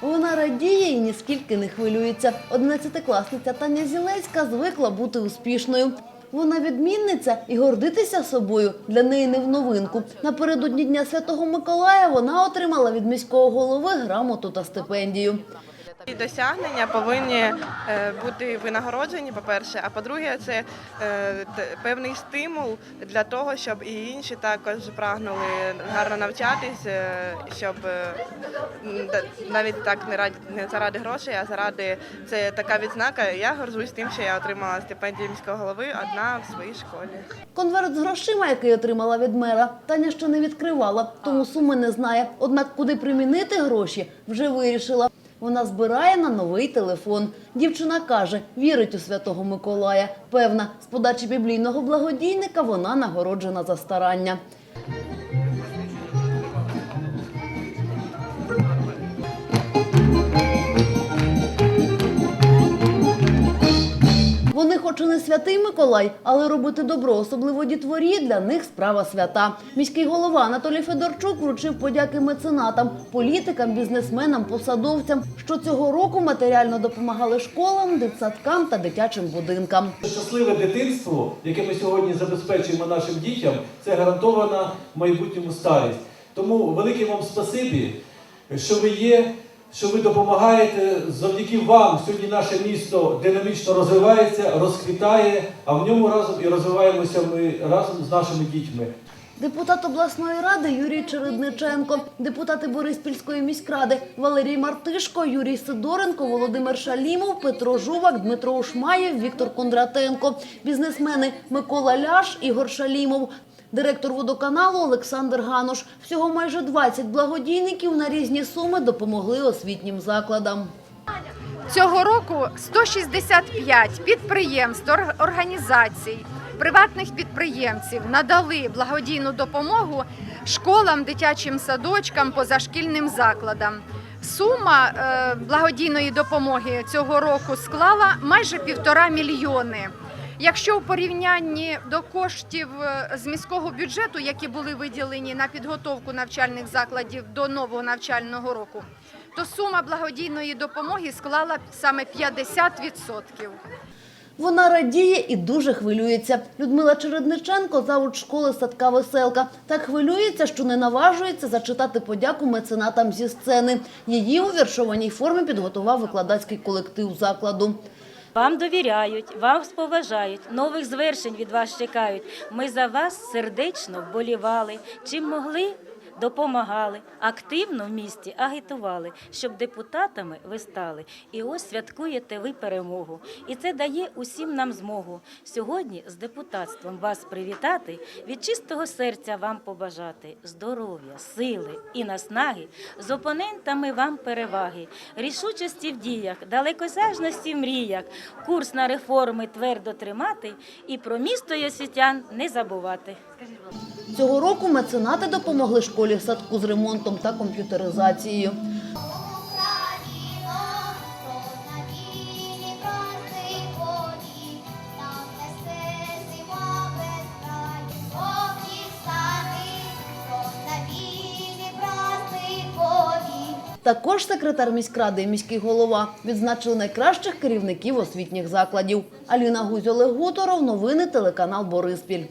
Вона радіє і ніскільки не хвилюється. Одинадцятикласниця Таня Зілецька звикла бути успішною. Вона відмінниця і гордитися собою для неї не в новинку. Напередодні Дня Святого Миколая вона отримала від міського голови грамоту та стипендію. І досягнення повинні е, бути винагороджені, по-перше, а по-друге, це е, певний стимул для того, щоб і інші також прагнули гарно навчатись, е, щоб навіть так не раді не заради грошей, а заради це така відзнака. Я горжусь тим, що я отримала стипендію міського голови одна в своїй школі. Конверт з грошима, який отримала від мера, Таня ще не відкривала, тому суми не знає. Однак, куди примінити гроші, вже вирішила. Вона збирає на новий телефон. Дівчина каже, вірить у святого Миколая. Певна, з подачі біблійного благодійника вона нагороджена за старання. І не святий Миколай, але робити добро, особливо дітворі, для них справа свята. Міський голова Анатолій Федорчук вручив подяки меценатам, політикам, бізнесменам, посадовцям, що цього року матеріально допомагали школам, дитсадкам та дитячим будинкам. Щасливе дитинство, яке ми сьогодні забезпечуємо нашим дітям, це гарантована майбутньому старість. Тому велике вам спасибі, що ви є, що ви допомагаєте. Завдяки вам сьогодні наше місто динамічно розвивається, розквітає, а в ньому разом і розвиваємося ми разом з нашими дітьми. Депутат обласної ради Юрій Чередниченко, депутати Бориспільської міськради Валерій Мартишко, Юрій Сидоренко, Володимир Шалімов, Петро Жувак, Дмитро Ушмаєв, Віктор Кондратенко, бізнесмени Микола Ляш, Ігор Шалімов. Директор водоканалу Олександр Гануш. Всього майже 20 благодійників на різні суми допомогли освітнім закладам. Цього року 165 підприємств, ор- організацій, приватних підприємців надали благодійну допомогу школам, дитячим садочкам, позашкільним закладам. Сума е, благодійної допомоги цього року склала майже півтора мільйони. Якщо в порівнянні до коштів е, з міського бюджету, які були виділені на підготовку навчальних закладів до нового навчального року, то сума благодійної допомоги склала саме 50%. Вона радіє і дуже хвилюється. Людмила Чередниченко, завуч школи садка веселка. Так хвилюється, що не наважується зачитати подяку меценатам зі сцени. Її у віршованій формі підготував викладацький колектив закладу. Вам довіряють, вам поважають, нових звершень від вас чекають. Ми за вас сердечно вболівали, чим могли. Допомагали, активно в місті агітували, щоб депутатами ви стали. І ось святкуєте ви перемогу. І це дає усім нам змогу сьогодні з депутатством вас привітати, від чистого серця вам побажати здоров'я, сили і наснаги, з опонентами вам переваги, рішучості в діях, далекосяжності в мріях, курс на реформи твердо тримати і про місто і не забувати. Цього року меценати допомогли школі садку з ремонтом та комп'ютеризацією. Також секретар міськради і міський голова відзначили найкращих керівників освітніх закладів. Аліна Гузь, Олег Гуторов, новини телеканал Бориспіль.